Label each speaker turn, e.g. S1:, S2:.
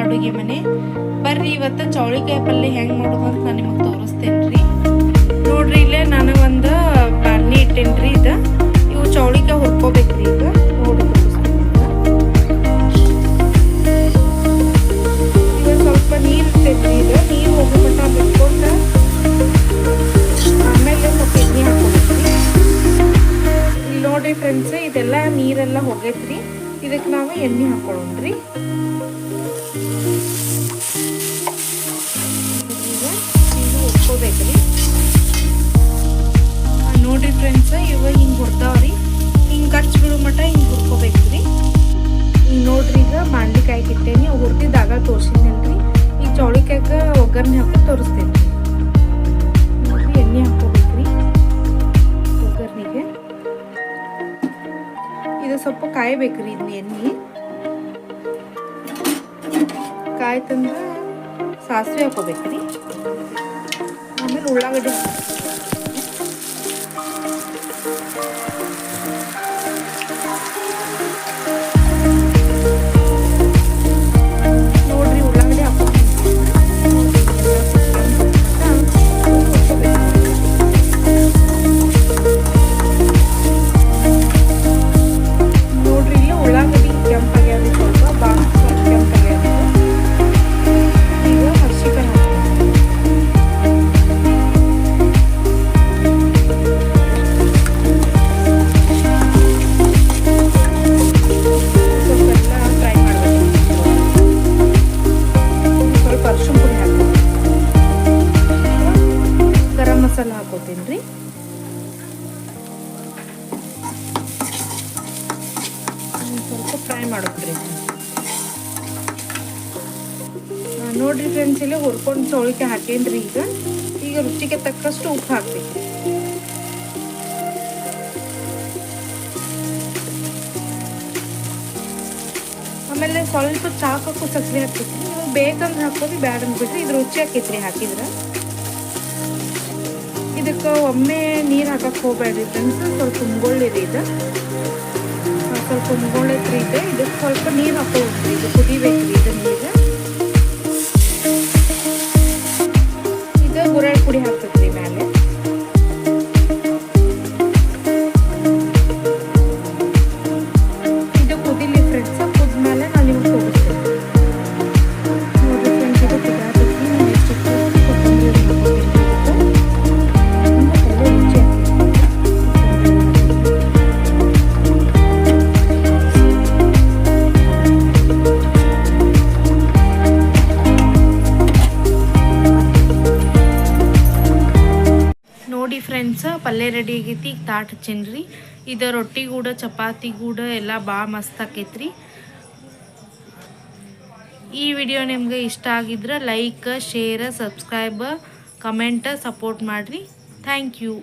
S1: ಅಡುಗೆ ಮನೆ. ಬರ್ರಿ, ಇವತ್ತು ಚೌಳಿಕಾಯಿ ಪಲ್ಯ ಹೆಂಗೆ ಮಾಡೋದು ಅಂತ ನಾನು ನಿಮಗೆ ತೋರಿಸ್ತೇನೆ ರೀ ನೋಡ್ರಿ, ಇಲ್ಲೇ ನಾನು ಒಂದು ಬಾಣಿ ಇಟ್ಟೇನಿ ರೀ ಇದು. ಇವು ಚೌಳಿಕಾಯಿ ಹುರ್ಕೋಬೇಕ್ರಿ ಈಗ. ನೋಡಿ ಈಗ ಸ್ವಲ್ಪ ನೀರು ಇರ್ತೈತೆ ಇದು ನೀರು ಹೋಗ್ಬಿಟ್ಟು ಬಿಟ್ಕೊಂಡು ಆಮೇಲೆ ಸ್ವಲ್ಪ ಎಣ್ಣೆ ಹಾಕೋಬೇಕ್ರಿ ಇಲ್ಲಿ ನೋಡ್ರಿ ಫ್ರೆಂಡ್ಸ್ ಇದೆಲ್ಲ ನೀರೆಲ್ಲ ಹೋಗೈತ್ರಿ. ಇದಕ್ಕೆ ನಾವು ಎಣ್ಣೆ ಹಾಕೊಳ್ಳೋಣ್ರಿ. ರೀ ಇದು ಉಟ್ಕೋಬೇಕ್ರಿ ಆ, ನೋಡ್ರಿ ಫ್ರೆಂಡ್ಸ್ ಇವ ಹಿಂಗೆ ಹುರ್ದಾವ್ರಿ. ಹಿಂಗೆ ಖರ್ಚು ಬಿಡೋ ಮಟ್ಟ ಹಿಂಗೆ ಹುರ್ಕೋಬೇಕ್ರಿ. ಈಗ ನೋಡ್ರಿ ಈಗ ಮಾಂಡ್ಲಿಕಾಯಿ ಇಟ್ಟೇನಿ ಹುರ್ದಿದ್ದಾಗ ರೀ ಈ ಚೌಳಿಕಾಯ್ಗೆ ಒಗ್ಗರಣೆ ಹಾಕಿ ತೋರಿಸ್ತೇನೆ ಇದು ಸ್ವಲ್ಪ ಕಾಯಬೇಕ್ರಿ ಇದನ್ನ ಎಣ್ಣೆ. ಕಾಯ್ತಂದ್ರೆ ಸಾಸಿವೆ ಹಾಕೋಬೇಕ್ರಿ ಆಮೇಲೆ ಉಳ್ಳಾಗಡ್ಡಿ ಮಸಾಲ ಹಾಕೋತೀನಿ ರೀ. ಸ್ವಲ್ಪ ಫ್ರೈ ಮಾಡ್ಬಿಡ್ರಿ ನೋಡ್ರಿ ಫ್ರೆಂಡ್ಸ್ ಇಲ್ಲಿ ಹುರ್ಕೊಂಡು ಚೌಳಿಕೆ ಹಾಕೇನ್ರಿ ಈಗ. ಈಗ ರುಚಿಗೆ ತಕ್ಕಷ್ಟು ಉಪ್ಪು ಹಾಕ್ಬೇಕು. ಆಮೇಲೆ ಸ್ವಲ್ಪ ಚಾಕಕ್ಕೂ ಸಕ್ಕರೆ ಹಾಕ್ಬೇಕು. ನೀವು ಬೇಕಂದ್ರೆ ಹಾಕೋದು ಬ್ಯಾಡ ಅಂದ್ಬಿಟ್ರಿ ಇದು ರುಚಿ ಆಕೈತ್ರಿ ಹಾಕಿದ್ರೆ. ಇದಕ್ಕೆ ಒಮ್ಮೆ ನೀರು ಹಾಕಕ್ಕೆ ಹೋಗ್ಬೇಡ್ರಿ ಫ್ರೆಂಡ್ಸ್ ಸ್ವಲ್ಪ ಮುಗೊಳ್ಳಿರಿ ಇದು. ಸ್ವಲ್ಪ ಮುಗೊಳ್ಳೈತ್ರಿ ಇದೆ. ಇದಕ್ಕೆ ಸ್ವಲ್ಪ ನೀರು ಹಾಕೋಬೇಕ್ರಿ ಇದು ಕುದಿಬೇಕ್ರಿ ಇದು ಫ್ರೆಂಡ್ಸ್ ಪಲ್ಯ ರೆಡಿ ಆಗೈತಿ. ಈಗ ತಾಟ್ ಹಚ್ಚೇನ್ರಿ ಇದು ರೊಟ್ಟಿ ಗೂಡ, ಚಪಾತಿ ಗೂಡ ಎಲ್ಲ ಭಾಳ ಮಸ್ತ್ ಆಕೈತ್ರಿ. ಈ ವಿಡಿಯೋ ನಿಮ್ಗೆ ಇಷ್ಟ ಆಗಿದ್ರೆ like, share, subscribe, comment, support ಮಾಡಿರಿ. Thank you.